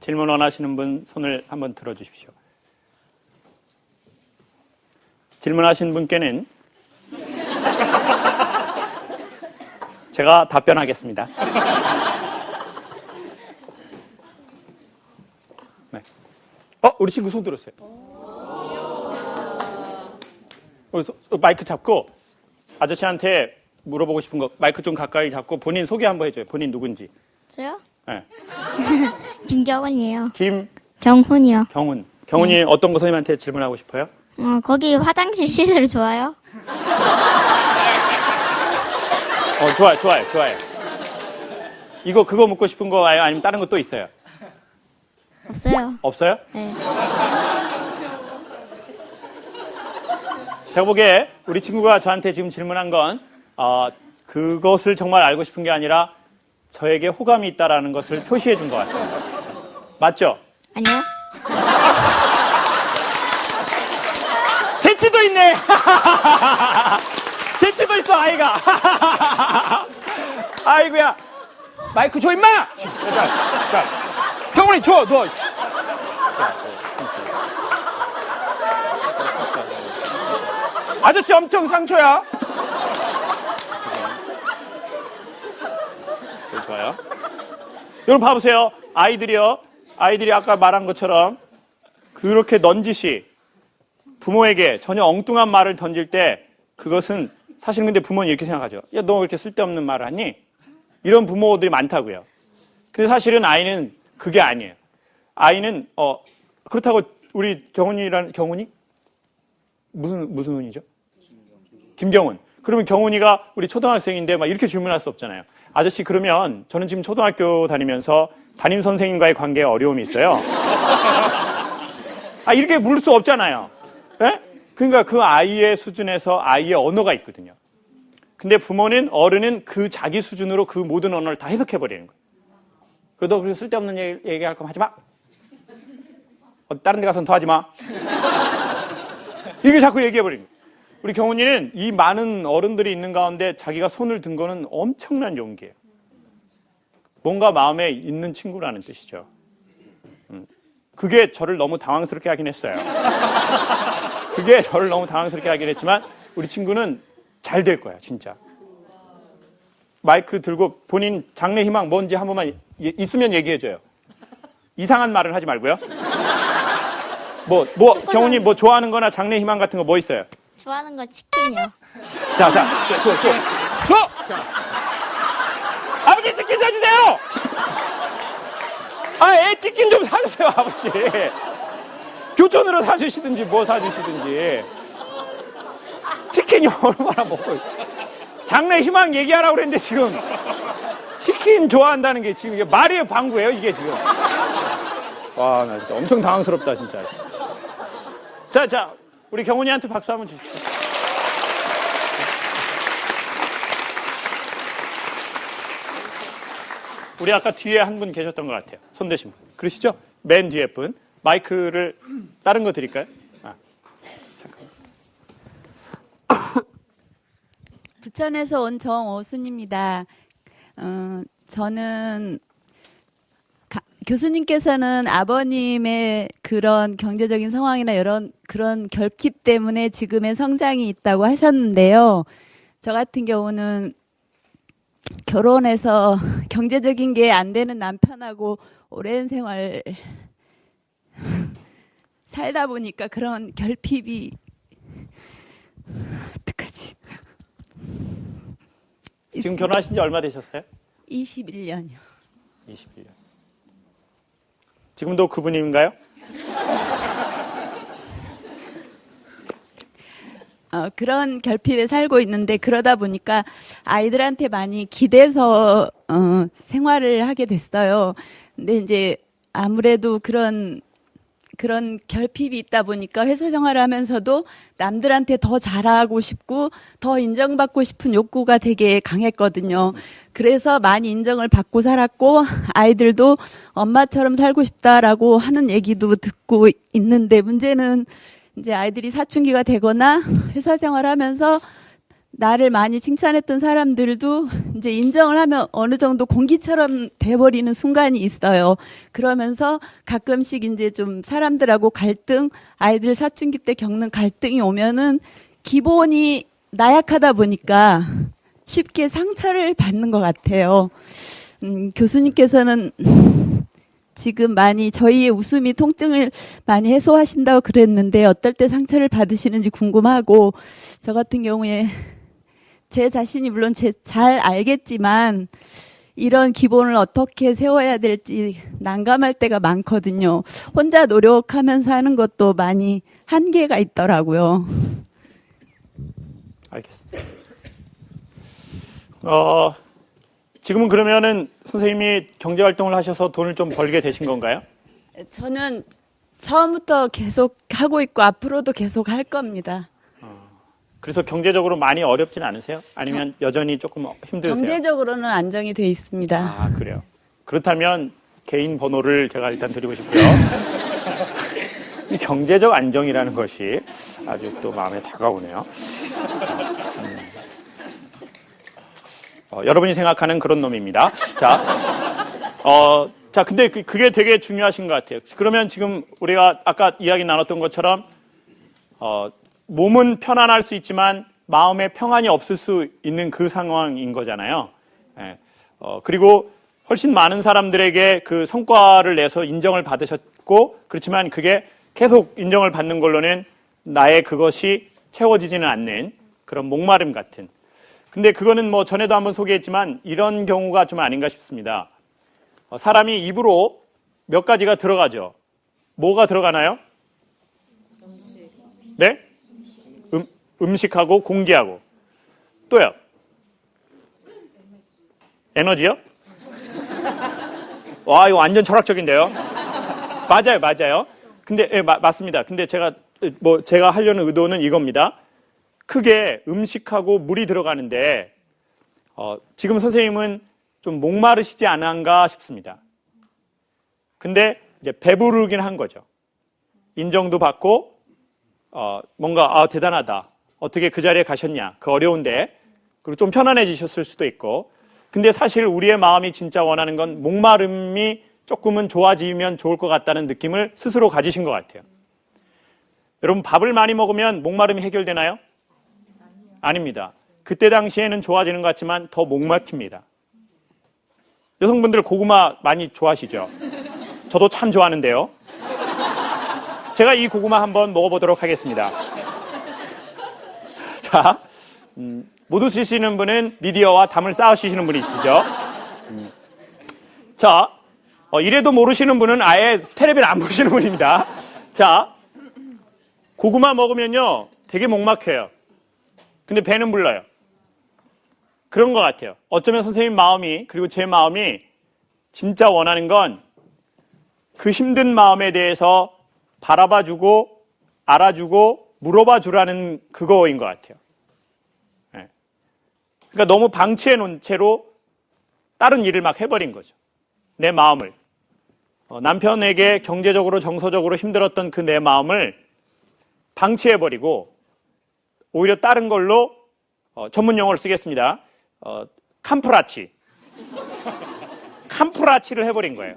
질문 원하시는 분 손을 한번 들어 주십시오. 질문하신 분께는 제가 답변하겠습니다. 네. 어, 우리 친구 손 들었어요. 우리 소- 마이크 잡고 아저씨한테 물어보고 싶은 거 마이크 좀 가까이 잡고 본인 소개 한번 해줘요. 본인 누군지. 저요? 네. 김경훈이에요. 김경훈. 경훈이요. 경훈이 어떤 거 선생님한테 질문하고 싶어요? 어, 거기 화장실 시설 좋아요? 어, 좋아요, 좋아요, 좋아요. 이거 그거 묻고 싶은 거 와요? 아니면 다른 거 또 있어요? 없어요. 없어요? 네. 제가 보기에 우리 친구가 저한테 지금 질문한 건 어, 그것을 정말 알고 싶은 게 아니라 저에게 호감이 있다라는 것을 표시해 준 것 같습니다. 맞죠? 아니요? 재치도 있네. 재치도 있어 아이가. 아이고야. 마이크 줘 임마. 자, 자. 경훈이 줘 너. 아저씨 엄청 상처야. 네, 좋아요. 여러분 봐보세요. 아이들이요. 아이들이 아까 말한 것처럼 그렇게 넌지시 부모에게 전혀 엉뚱한 말을 던질 때 그것은 사실 근데 부모는 이렇게 생각하죠. 야, 너 왜 이렇게 쓸데없는 말을 하니? 이런 부모들이 많다고요. 근데 사실은 아이는 그게 아니에요. 아이는 어 그렇다고 우리 경훈이라는 경훈이 무슨 무슨 훈이죠? 김경훈. 그러면 경훈이가 우리 초등학생인데 막 이렇게 질문할 수 없잖아요. 아저씨 그러면 저는 지금 초등학교 다니면서 담임 선생님과의 관계에 어려움이 있어요. 아 이렇게 물을 수 없잖아요. 예? 그러니까 그 아이의 수준에서 아이의 언어가 있거든요. 근데 부모는 어른은 그 자기 수준으로 그 모든 언어를 다 해석해 버리는 거예요. 그래도 그 쓸데없는 얘기, 얘기할 거면 하지 마. 어, 다른 데 가서는 더 하지 마. 이게 자꾸 얘기해 버리는 거예요. 우리 경훈이는 이 많은 어른들이 있는 가운데 자기가 손을 든 거는 엄청난 용기예요. 뭔가 마음에 있는 친구라는 뜻이죠. 음. 그게 저를 너무 당황스럽게 하긴 했어요. 그게 저를 너무 당황스럽게 하긴 했지만 우리 친구는 잘 될 거야, 진짜. 마이크 들고 본인 장래 희망 뭔지 한 번만 예- 있으면 얘기해 줘요. 이상한 말을 하지 말고요. 뭐, 뭐, 경훈이 뭐 좋아하는 거나 장래 희망 같은 거 뭐 있어요? 좋아하는 거 치킨이요. 자, 자, 줘, 줘, 줘. 줘! 자. 아버지 치킨 사주세요! 아, 애 치킨 좀 사주세요, 아버지. 교촌으로 사주시든지 뭐 사주시든지. 치킨이 얼마나 먹고. 장래 희망 얘기하라고 그랬는데 지금 치킨 좋아한다는 게 지금 이게 말이에요, 방구예요, 이게 지금. 와, 나 진짜 엄청 당황스럽다, 진짜. 자, 자, 우리 경훈이한테 박수 한번 주십시오. 우리 아까 뒤에 한 분 계셨던 것 같아요. 손 대신 분. 그러시죠? 맨 뒤에 분. 마이크를 다른 거 드릴까요? 아, 잠깐. 부천에서 온 정오순입니다. 어, 저는 가- 교수님께서는 아버님의 그런 경제적인 상황이나 이런 그런 결핍 때문에 지금의 성장이 있다고 하셨는데요. 저 같은 경우는 결혼해서 경제적인 게 안 되는 남편하고 오랜 생활 살다 보니까 그런 결핍이 어떡하지? 지금 결혼하신 지 얼마 되셨어요? 21년이요. 21년. 지금도 그분인가요? 어, 그런 결핍에 살고 있는데 그러다 보니까 아이들한테 많이 기대서 어, 생활을 하게 됐어요. 근데 이제 아무래도 그런 그런 결핍이 있다 보니까 회사 생활을 하면서도 남들한테 더 잘하고 싶고 더 인정받고 싶은 욕구가 되게 강했거든요. 그래서 많이 인정을 받고 살았고 아이들도 엄마처럼 살고 싶다라고 하는 얘기도 듣고 있는데 문제는 이제 아이들이 사춘기가 되거나 회사 생활하면서 나를 많이 칭찬했던 사람들도 이제 인정을 하면 어느 정도 공기처럼 돼버리는 순간이 있어요. 그러면서 가끔씩 이제 좀 사람들하고 갈등, 아이들 사춘기 때 겪는 갈등이 오면은 기본이 나약하다 보니까 쉽게 상처를 받는 것 같아요. 음, 교수님께서는 지금 많이 저희의 웃음이 통증을 많이 해소하신다고 그랬는데 어떨 때 상처를 받으시는지 궁금하고 저 같은 경우에 제 자신이 물론 제 잘 알겠지만 이런 기본을 어떻게 세워야 될지 난감할 때가 많거든요. 혼자 노력하면서 하는 것도 많이 한계가 있더라고요. 알겠습니다. 어, 지금은 그러면은 선생님이 경제 활동을 하셔서 돈을 좀 벌게 되신 건가요? 저는 처음부터 계속 하고 있고 앞으로도 계속 할 겁니다. 그래서 경제적으로 많이 어렵진 않으세요? 아니면 여전히 조금 힘드세요? 경제적으로는 안정이 돼 있습니다. 아, 그래요. 그렇다면 개인 번호를 제가 일단 드리고 싶고요. 이 경제적 안정이라는 것이 아주 또 마음에 다가오네요. 음. 어, 여러분이 생각하는 그런 놈입니다. 자, 어, 자, 근데 그, 그게 되게 중요하신 것 같아요. 그러면 지금 우리가 아까 이야기 나눴던 것처럼 어, 몸은 편안할 수 있지만 마음에 평안이 없을 수 있는 그 상황인 거잖아요. 예. 어, 그리고 훨씬 많은 사람들에게 그 성과를 내서 인정을 받으셨고 그렇지만 그게 계속 인정을 받는 걸로는 나의 그것이 채워지지는 않는 그런 목마름 같은. 근데 그거는 뭐 전에도 한번 소개했지만 이런 경우가 좀 아닌가 싶습니다. 어, 사람이 입으로 몇 가지가 들어가죠. 뭐가 들어가나요? 네? 음, 음식하고 공기하고 또요. 에너지요? 와 이거 완전 철학적인데요. 맞아요, 맞아요. 근데 예, 마- 맞습니다. 근데 제가 뭐 제가 하려는 의도는 이겁니다. 크게 음식하고 물이 들어가는데 어, 지금 선생님은 좀 목마르시지 않은가 싶습니다. 근데 이제 배부르긴 한 거죠. 인정도 받고 어, 뭔가 아 대단하다. 어떻게 그 자리에 가셨냐? 그 어려운데 그리고 좀 편안해지셨을 수도 있고. 근데 사실 우리의 마음이 진짜 원하는 건 목마름이 조금은 좋아지면 좋을 것 같다는 느낌을 스스로 가지신 것 같아요. 여러분 밥을 많이 먹으면 목마름이 해결되나요? 아닙니다. 그때 당시에는 좋아지는 것 같지만 더 목막힙니다. 여성분들 고구마 많이 좋아하시죠? 저도 참 좋아하는데요. 제가 이 고구마 한번 먹어보도록 하겠습니다. 자, 음, 모두 쓰시는 분은 미디어와 담을 쌓으시는 분이시죠. 음. 자, 어, 이래도 모르시는 분은 아예 텔레비를 안 보시는 분입니다. 자, 고구마 먹으면요, 되게 목막혀요. 근데 배는 불러요. 그런 것 같아요. 어쩌면 선생님 마음이, 그리고 제 마음이 진짜 원하는 건 그 힘든 마음에 대해서 바라봐주고 알아주고 물어봐주라는 그거인 것 같아요. 예. 그러니까 너무 방치해 놓은 채로 다른 일을 막 해버린 거죠. 내 마음을. 어, 남편에게 경제적으로 정서적으로 힘들었던 그 내 마음을 방치해버리고 오히려 다른 걸로 어, 전문 용어를 쓰겠습니다. 어, 캄프라치. 캄프라치를 해버린 거예요.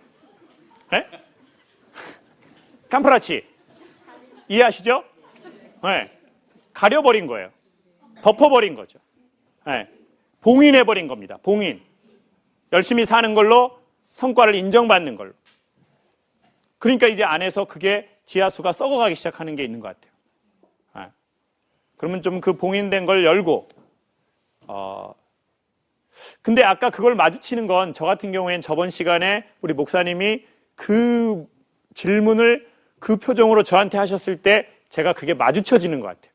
예? 캄프라치. 이해하시죠? 네. 가려버린 거예요. 덮어버린 거죠. 네. 봉인해버린 겁니다. 봉인. 열심히 사는 걸로 성과를 인정받는 걸로. 그러니까 이제 안에서 그게 지하수가 썩어가기 시작하는 게 있는 것 같아요. 네. 그러면 좀 그 봉인된 걸 열고, 어, 근데 아까 그걸 마주치는 건 저 같은 경우엔 저번 시간에 우리 목사님이 그 질문을 그 표정으로 저한테 하셨을 때 제가 그게 마주쳐지는 것 같아요.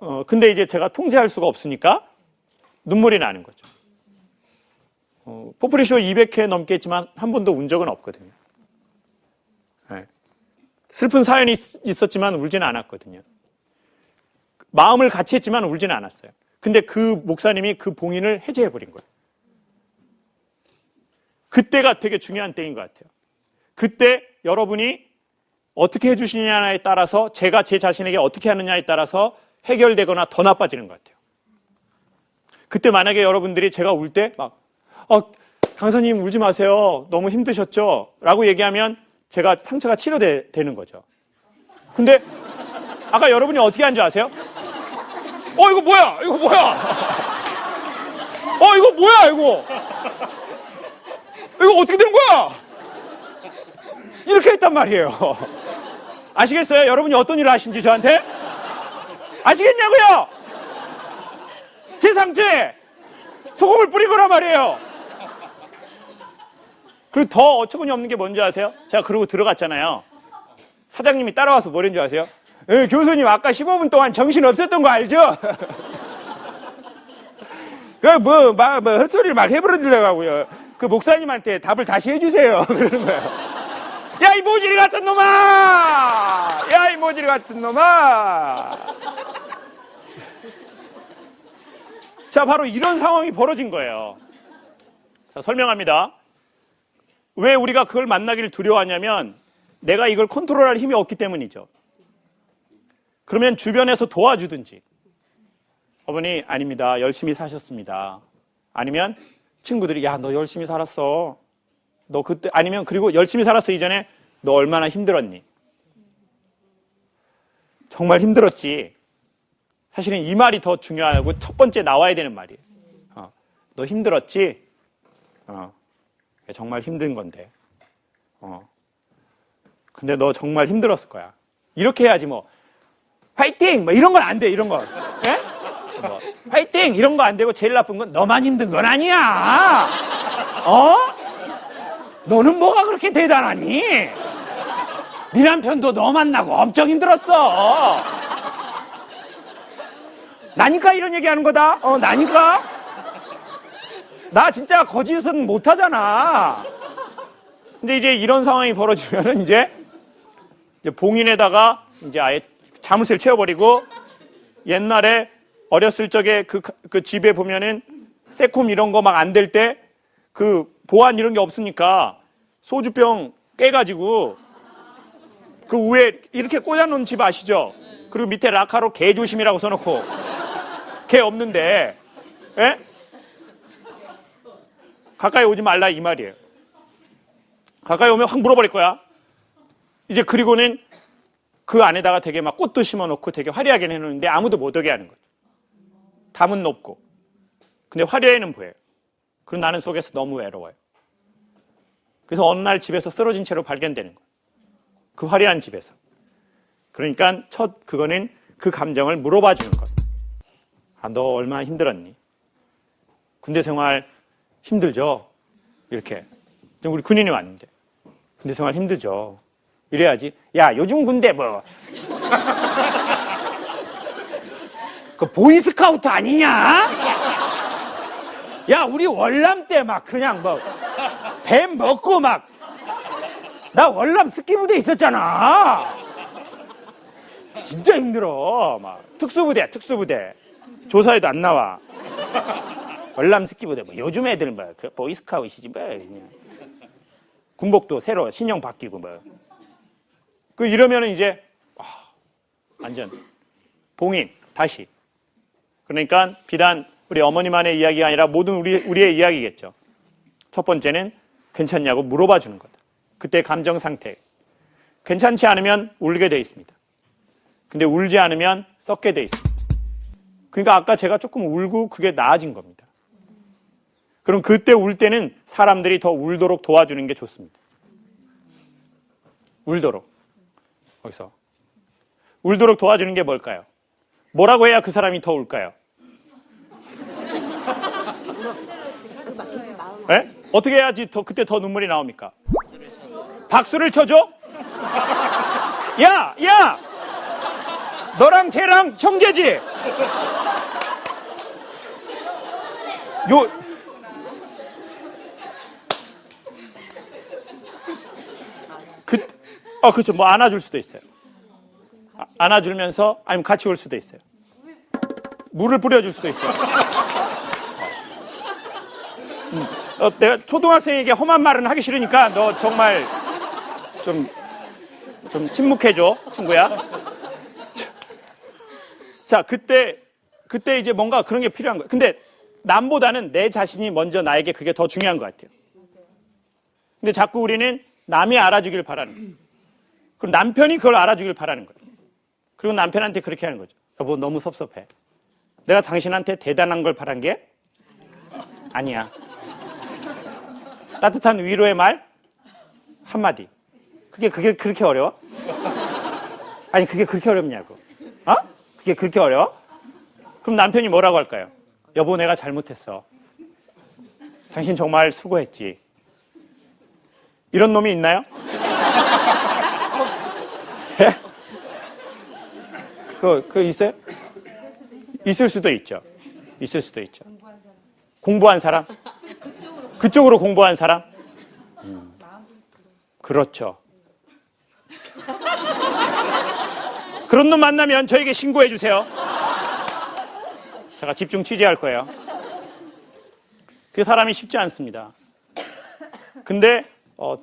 어, 근데 이제 제가 통제할 수가 없으니까 눈물이 나는 거죠. 어, 포프리쇼 200회 넘게 했지만 한 번도 운 적은 없거든요. 네. 슬픈 사연이 있- 있었지만 울지는 않았거든요. 마음을 같이 했지만 울지는 않았어요. 근데 그 목사님이 그 봉인을 해제해버린 거예요. 그때가 되게 중요한 때인 것 같아요. 그때 여러분이 어떻게 해주시냐에 따라서 제가 제 자신에게 어떻게 하느냐에 따라서 해결되거나 더 나빠지는 것 같아요. 그때 만약에 여러분들이 제가 울 때 막, 어, 강사님 울지 마세요. 너무 힘드셨죠? 라고 얘기하면 제가 상처가 치료되는 거죠. 근데 아까 여러분이 어떻게 한 줄 아세요? 어, 이거 뭐야? 이거 뭐야? 어, 이거 뭐야, 이거? 이거 어떻게 된 거야? 이렇게 했단 말이에요. 아시겠어요? 여러분이 어떤 일을 하신지 저한테? 아시겠냐고요? 제 상처에 소금을 뿌리거나 말이에요. 그리고 더 어처구니 없는 게 뭔지 아세요? 제가 그러고 들어갔잖아요. 사장님이 따라와서 뭐랬는 줄 아세요? 에, 교수님 아까 15분 동안 정신 없었던 거 알죠? 그뭐 막, 뭐 헛소리를 막 해버리려고요. 그 목사님한테 답을 다시 해주세요. 그러는 거예요. 야 이 모질이 같은 놈아! 야 이 모질이 같은 놈아! 자 바로 이런 상황이 벌어진 거예요. 자 설명합니다. 왜 우리가 그걸 만나기를 두려워하냐면 내가 이걸 컨트롤할 힘이 없기 때문이죠. 그러면 주변에서 도와주든지 어머니 아닙니다. 열심히 사셨습니다. 아니면 친구들이 야 너 열심히 살았어. 너 그때 아니면 그리고 열심히 살았어 이전에 너 얼마나 힘들었니? 정말 힘들었지. 사실은 이 말이 더 중요하고 첫 번째 나와야 되는 말이에요. 어, 너 힘들었지? 어, 정말 힘든 건데. 어. 근데 너 정말 힘들었을 거야. 이렇게 해야지 뭐. 화이팅! 뭐 이런 건 안 돼, 이런 거. 예? 뭐, 화이팅! 이런 거 안 되고 제일 나쁜 건 너만 힘든 건 아니야. 어? 너는 뭐가 그렇게 대단하니? 네 남편도 너 만나고 엄청 힘들었어. 나니까 이런 얘기 하는 거다. 어, 나니까. 나 진짜 거짓은 못 하잖아. 근데 이제 이런 상황이 벌어지면은 이제, 이제 봉인에다가 이제 아예 자물쇠를 채워버리고 옛날에 어렸을 적에 그, 그 집에 보면은 세콤 이런 거 막 안 될 때 그 보안 이런 게 없으니까 소주병 깨가지고 그 위에 이렇게 꽂아놓은 집 아시죠? 그리고 밑에 라카로 개 조심이라고 써놓고 개 없는데, 예? 가까이 오지 말라 이 말이에요. 가까이 오면 확 물어버릴 거야. 이제 그리고는 그 안에다가 되게 막 꽃도 심어놓고 되게 화려하게 해놓는데 아무도 못 오게 하는 거죠. 담은 높고. 근데 화려해는 보여요. 그럼 나는 속에서 너무 외로워요. 그래서 어느 날 집에서 쓰러진 채로 발견되는 거예요. 그 화려한 집에서. 그러니까 첫 그거는 그 감정을 물어봐 주는 거예요. 아, 너 얼마나 힘들었니? 군대 생활 힘들죠? 이렇게. 지금 우리 군인이 왔는데. 군대 생활 힘들죠? 이래야지. 야, 요즘 군대 뭐. 그 보이스카우트 아니냐? 야, 우리 월남 때 막 그냥 뭐, 뱀 먹고 막. 나 월남 스키부대 있었잖아. 진짜 힘들어. 막. 특수부대, 특수부대. 조사에도 안 나와. 월남 스키부대. 뭐 요즘 애들 뭐, 그 보이스카우트이지 뭐. 그냥. 군복도 새로 신형 바뀌고 뭐. 그 이러면 이제, 와, 완전 봉인, 다시. 그러니까 비단 우리 어머니만의 이야기가 아니라 모든 우리, 우리의 이야기겠죠. 첫 번째는 괜찮냐고 물어봐 주는 거다. 그때 감정 상태. 괜찮지 않으면 울게 돼 있습니다. 근데 울지 않으면 썩게 돼 있습니다. 그러니까 아까 제가 조금 울고 그게 나아진 겁니다. 그럼 그때 울 때는 사람들이 더 울도록 도와주는 게 좋습니다. 울도록. 거기서. 울도록 도와주는 게 뭘까요? 뭐라고 해야 그 사람이 더 울까요? 예? 어떻게 해야지 더 그때 더 눈물이 나옵니까? 박수를 쳐줘? 야, 야! 너랑 쟤랑 형제지? 요 그, 어, 그렇죠. 뭐 안아줄 수도 있어요. 아, 안아주면서 아니면 같이 올 수도 있어요. 물을 뿌려줄 수도 있어요. 음, 어, 내가 초등학생에게 험한 말은 하기 싫으니까 너 정말 좀, 좀 침묵해줘, 친구야. 자, 그때 그때 이제 뭔가 그런 게 필요한 거예요. 근데 남보다는 내 자신이 먼저 나에게 그게 더 중요한 것 같아요. 근데 자꾸 우리는 남이 알아주길 바라는 거예요. 그럼 남편이 그걸 알아주길 바라는 거예요. 그리고 남편한테 그렇게 하는 거죠. 여보 너무 섭섭해. 내가 당신한테 대단한 걸 바란 게 아니야. 따뜻한 위로의 말 한마디. 그게 그게 그렇게 어려워? 아니 그게 그렇게 어렵냐고. 어? 그게 그렇게 어려워? 그럼 남편이 뭐라고 할까요? 여보 내가 잘못했어. 당신 정말 수고했지. 이런 놈이 있나요? 예? 그, 그 있어요? 있을 수도 있죠. 있을 수도 있죠. 공부한 사람? 그쪽으로 공부한 사람? 음, 그렇죠. 그런 놈 만나면 저에게 신고해 주세요. 제가 집중 취재할 거예요. 그 사람이 쉽지 않습니다. 근데 어,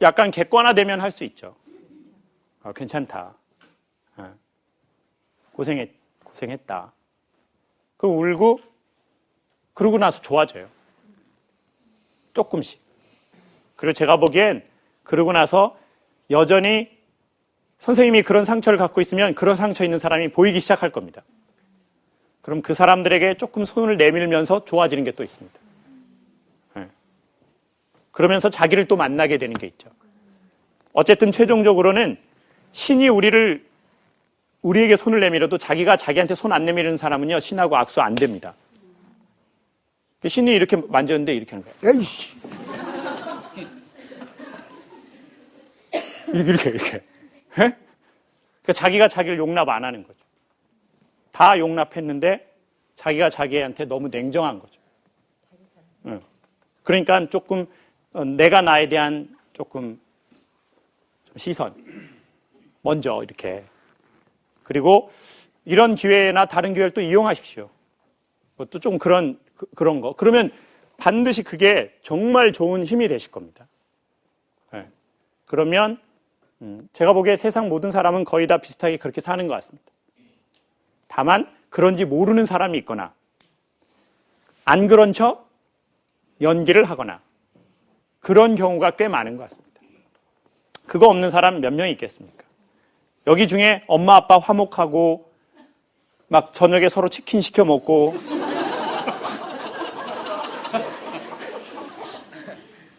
약간 객관화되면 할 수 있죠. 어, 괜찮다. 어, 고생했, 고생했다. 그리고 울고, 그러고 나서 좋아져요. 조금씩. 그리고 제가 보기엔 그러고 나서 여전히 선생님이 그런 상처를 갖고 있으면 그런 상처 있는 사람이 보이기 시작할 겁니다. 그럼 그 사람들에게 조금 손을 내밀면서 좋아지는 게 또 있습니다. 예. 그러면서 자기를 또 만나게 되는 게 있죠. 어쨌든 최종적으로는 신이 우리를 우리에게 손을 내밀어도 자기가 자기한테 손 안 내미는 사람은요 신하고 악수 안 됩니다. 그 신이 이렇게 만졌는데 이렇게 하는 거예요. 에이씨. 이렇게 이렇게 이렇게. 예? 그러니까 자기가 자기를 용납 안 하는 거죠. 다 용납했는데 자기가 자기한테 너무 냉정한 거죠. 응. 그러니까 조금 어, 내가 나에 대한 조금 좀 시선 먼저 이렇게 그리고 이런 기회나 다른 기회를 또 이용하십시오. 그것도 좀 그런 그, 그런 거. 그러면 반드시 그게 정말 좋은 힘이 되실 겁니다. 예. 그러면 음, 제가 보기에 세상 모든 사람은 거의 다 비슷하게 그렇게 사는 것 같습니다. 다만 그런지 모르는 사람이 있거나 안 그런 척 연기를 하거나 그런 경우가 꽤 많은 것 같습니다. 그거 없는 사람 몇명 있겠습니까? 여기 중에 엄마 아빠 화목하고 막 저녁에 서로 치킨 시켜 먹고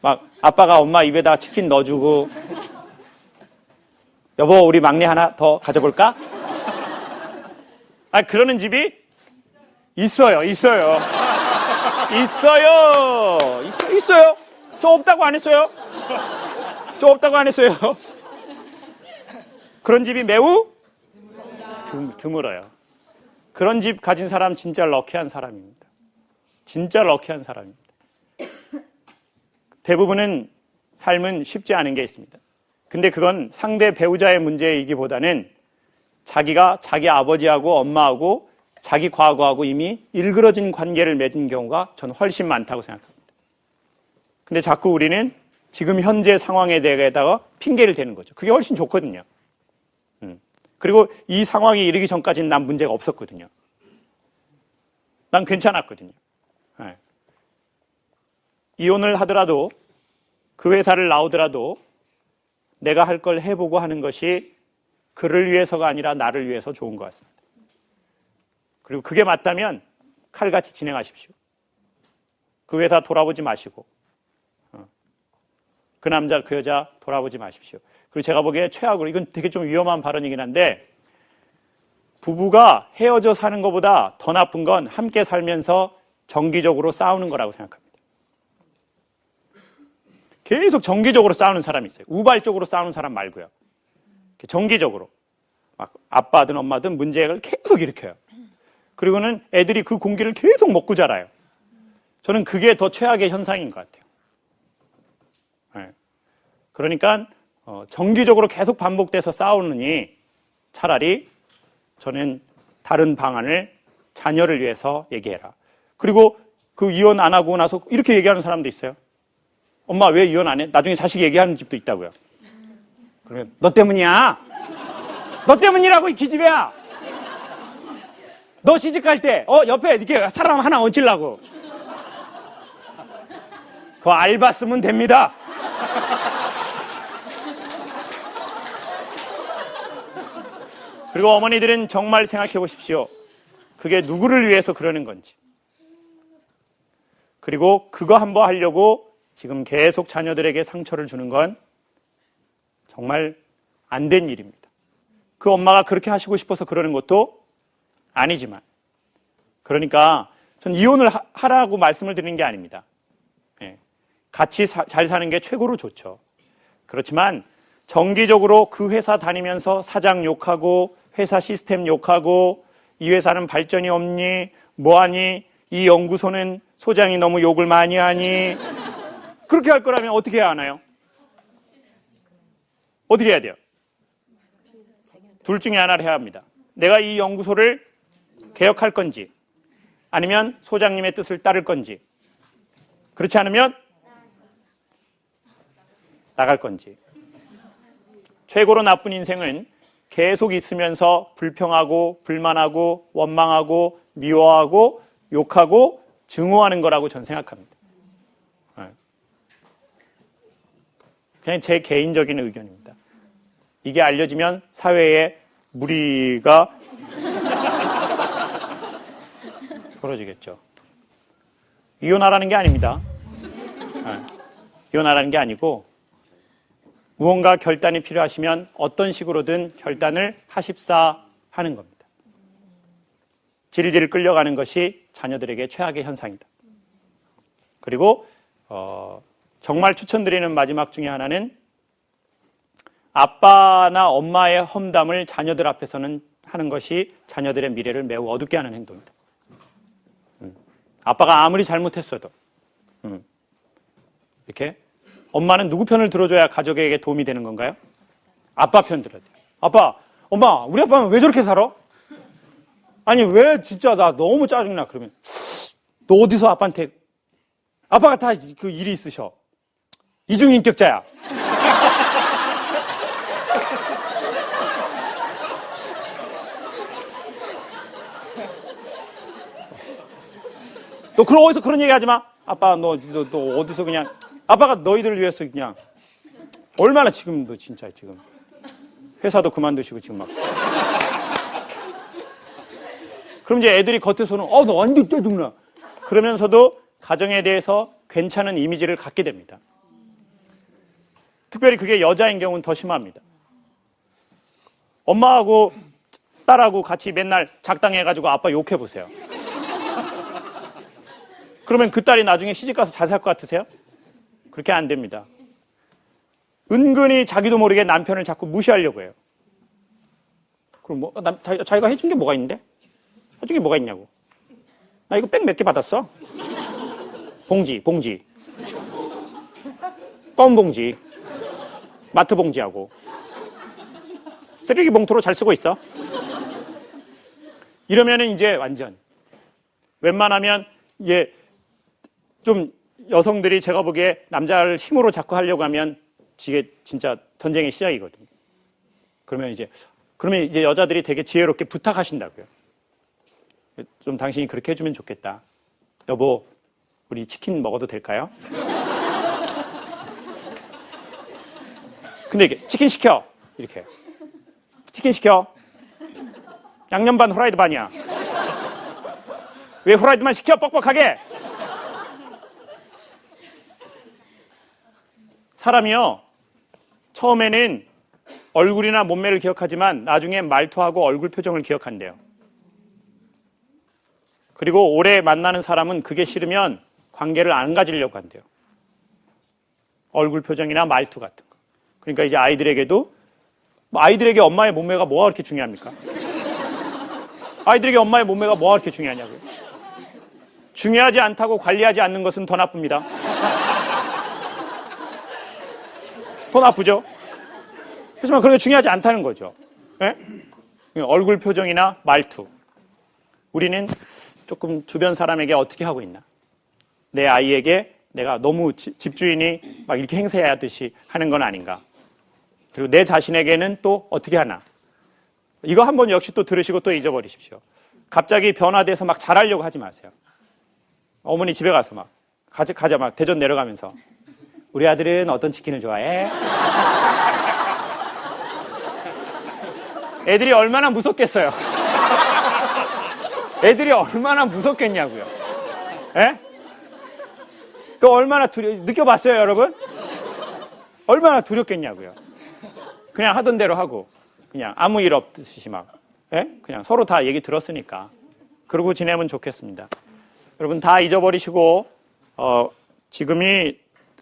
막 아빠가 엄마 입에다 치킨 넣어주고 여보 우리 막내 하나 더 가져볼까? 아 그러는 집이? 있어요 있어요. 있어요. 있어, 있어요. 저 없다고 안 했어요? 저 없다고 안 했어요? 그런 집이 매우 드, 드물어요. 그런 집 가진 사람 진짜 럭키한 사람입니다. 진짜 럭키한 사람입니다. 대부분은 삶은 쉽지 않은 게 있습니다 근데 그건 상대 배우자의 문제이기보다는 자기가 자기 아버지하고 엄마하고 자기 과거하고 이미 일그러진 관계를 맺은 경우가 저는 훨씬 많다고 생각합니다. 근데 자꾸 우리는 지금 현재 상황에 대해다가 핑계를 대는 거죠. 그게 훨씬 좋거든요. 음. 그리고 이 상황이 이르기 전까지는 난 문제가 없었거든요. 난 괜찮았거든요. 예. 이혼을 하더라도 그 회사를 나오더라도 내가 할 걸 해보고 하는 것이 그를 위해서가 아니라 나를 위해서 좋은 것 같습니다. 그리고 그게 맞다면 칼같이 진행하십시오. 그 회사 돌아보지 마시고, 어. 그 남자, 그 여자 돌아보지 마십시오. 그리고 제가 보기에 최악으로, 이건 되게 좀 위험한 발언이긴 한데, 부부가 헤어져 사는 것보다 더 나쁜 건 함께 살면서 정기적으로 싸우는 거라고 생각합니다. 계속 정기적으로 싸우는 사람이 있어요. 우발적으로 싸우는 사람 말고요. 정기적으로. 막 아빠든 엄마든 문제를 계속 일으켜요. 그리고는 애들이 그 공기를 계속 먹고 자라요. 저는 그게 더 최악의 현상인 것 같아요. 네. 그러니까 어, 정기적으로 계속 반복돼서 싸우느니 차라리 저는 다른 방안을 자녀를 위해서 얘기해라. 그리고 그 이혼 안 하고 나서 이렇게 얘기하는 사람도 있어요. 엄마 왜 이혼 안 해? 나중에 자식 얘기하는 집도 있다고요. 그러면 너 때문이야. 너 때문이라고 이 기집애야. 너 시집 갈 때, 어, 옆에 이렇게 사람 하나 얹으려고. 그거 알바 쓰면 됩니다. 그리고 어머니들은 정말 생각해 보십시오. 그게 누구를 위해서 그러는 건지. 그리고 그거 한번 하려고 지금 계속 자녀들에게 상처를 주는 건 정말 안 된 일입니다. 그 엄마가 그렇게 하시고 싶어서 그러는 것도 아니지만. 그러니까 전 이혼을 하- 하라고 말씀을 드리는 게 아닙니다. 예. 같이 사- 잘 사는 게 최고로 좋죠. 그렇지만 정기적으로 그 회사 다니면서 사장 욕하고 회사 시스템 욕하고 이 회사는 발전이 없니 뭐하니 이 연구소는 소장이 너무 욕을 많이 하니 그렇게 할 거라면 어떻게 해야 하나요? 어떻게 해야 돼요? 둘 중에 하나를 해야 합니다. 내가 이 연구소를 개혁할 건지 아니면 소장님의 뜻을 따를 건지 그렇지 않으면 나갈 건지 최고로 나쁜 인생은 계속 있으면서 불평하고 불만하고 원망하고 미워하고 욕하고 증오하는 거라고 저는 생각합니다. 그냥 제 개인적인 의견입니다. 이게 알려지면 사회에 무리가 벌어지겠죠. 이혼하라는 게 아닙니다. 네. 이혼하라는 게 아니고 무언가 결단이 필요하시면 어떤 식으로든 결단을 하십사 하는 겁니다. 질질 끌려가는 것이 자녀들에게 최악의 현상이다. 그리고 어, 정말 추천드리는 마지막 중에 하나는 아빠나 엄마의 험담을 자녀들 앞에서는 하는 것이 자녀들의 미래를 매우 어둡게 하는 행동이다. 음. 아빠가 아무리 잘못했어도 음. 이렇게 엄마는 누구 편을 들어줘야 가족에게 도움이 되는 건가요? 아빠 편 들어야 돼요. 아빠, 엄마, 우리 아빠는 왜 저렇게 살아? 아니, 왜 진짜 나 너무 짜증나. 그러면, 너 어디서 아빠한테, 아빠가 다 그 일이 있으셔. 이중인격자야. 너 그런 어디서 그런 얘기 하지 마. 아빠 너, 너, 너 어디서 그냥 아빠가 너희들을 위해서 그냥 얼마나 지금 너 진짜 지금 회사도 그만두시고 지금 막 그럼 이제 애들이 겉에서는 어너 완전 짜증나 그러면서도 가정에 대해서 괜찮은 이미지를 갖게 됩니다. 특별히 그게 여자인 경우는 더 심합니다. 엄마하고 딸하고 같이 맨날 작당해가지고 아빠 욕해 보세요. 그러면 그 딸이 나중에 시집 가서 잘살것 같으세요? 그렇게 안 됩니다. 은근히 자기도 모르게 남편을 자꾸 무시하려고 해요. 그럼 뭐 남, 자 기가, 자기가 해준 게 뭐가 있는데? 해준 게 뭐가 있냐고. 나 이거 백 몇 개 받았어. 봉지, 봉지. 검은 봉지. 마트 봉지하고. 쓰레기 봉투로 잘 쓰고 있어. 이러면은 이제 완전 웬만하면 이게 좀 여성들이 제가 보기에 남자를 힘으로 자꾸 하려고 하면 이게 진짜 전쟁의 시작이거든요. 그러면 이제 그러면 이제 여자들이 되게 지혜롭게 부탁하신다고요. 좀 당신이 그렇게 해주면 좋겠다. 여보, 우리 치킨 먹어도 될까요? 근데 이게 치킨 시켜 이렇게 치킨 시켜 양념 반 후라이드 반이야. 왜 후라이드만 시켜 뻑뻑하게? 사람이요, 처음에는 얼굴이나 몸매를 기억하지만 나중에 말투하고 얼굴 표정을 기억한대요. 그리고 오래 만나는 사람은 그게 싫으면 관계를 안 가지려고 한대요. 얼굴 표정이나 말투 같은 거. 그러니까 이제 아이들에게도 뭐 아이들에게 엄마의 몸매가 뭐가 그렇게 중요합니까? 아이들에게 엄마의 몸매가 뭐가 그렇게 중요하냐고요. 중요하지 않다고 관리하지 않는 것은 더 나쁩니다. 더 나쁘죠? 하지만 그런 게 중요하지 않다는 거죠. 예? 얼굴 표정이나 말투. 우리는 조금 주변 사람에게 어떻게 하고 있나? 내 아이에게 내가 너무 지- 집주인이 막 이렇게 행세해야 하듯이 하는 건 아닌가? 그리고 내 자신에게는 또 어떻게 하나? 이거 한번 역시 또 들으시고 또 잊어버리십시오. 갑자기 변화돼서 막 잘하려고 하지 마세요. 어머니 집에 가서 막 가자, 가자 막 대전 내려가면서 우리 아들은 어떤 치킨을 좋아해? 애들이 얼마나 무섭겠어요. 애들이 얼마나 무섭겠냐고요. 예? 그 얼마나 두려 느껴봤어요, 여러분? 얼마나 두렵겠냐고요. 그냥 하던 대로 하고 그냥 아무 일 없듯이 막 예? 그냥 서로 다 얘기 들었으니까 그러고 지내면 좋겠습니다. 여러분 다 잊어버리시고 어, 지금이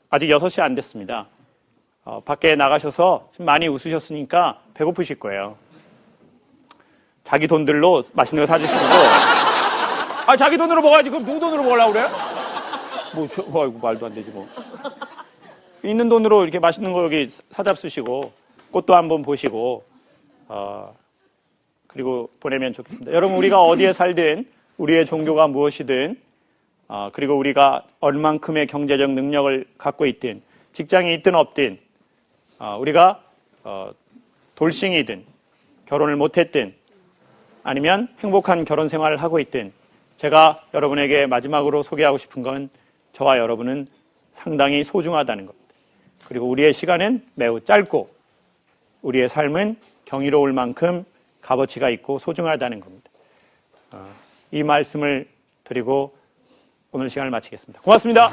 아직 6시 안 됐습니다. 어, 밖에 나가셔서 좀 많이 웃으셨으니까 배고프실 거예요. 자기 돈들로 맛있는 거 사주시고 아 자기 돈으로 먹어야지 그럼 누구 돈으로 먹으려고 그래요? 뭐 저, 아이고 말도 안 되지 뭐 있는 돈으로 이렇게 맛있는 거 여기 사잡 쓰시고 꽃도 한번 보시고 어, 그리고 보내면 좋겠습니다. 여러분 우리가 어디에 살든 우리의 종교가 무엇이든 어, 그리고 우리가 얼만큼의 경제적 능력을 갖고 있든 직장이 있든 없든 어, 우리가 어, 돌싱이든 결혼을 못했든 아니면 행복한 결혼 생활을 하고 있든 제가 여러분에게 마지막으로 소개하고 싶은 건 저와 여러분은 상당히 소중하다는 겁니다. 그리고 우리의 시간은 매우 짧고 우리의 삶은 경이로울 만큼 값어치가 있고 소중하다는 겁니다. 어, 이 말씀을 드리고 오늘 시간을 마치겠습니다. 고맙습니다.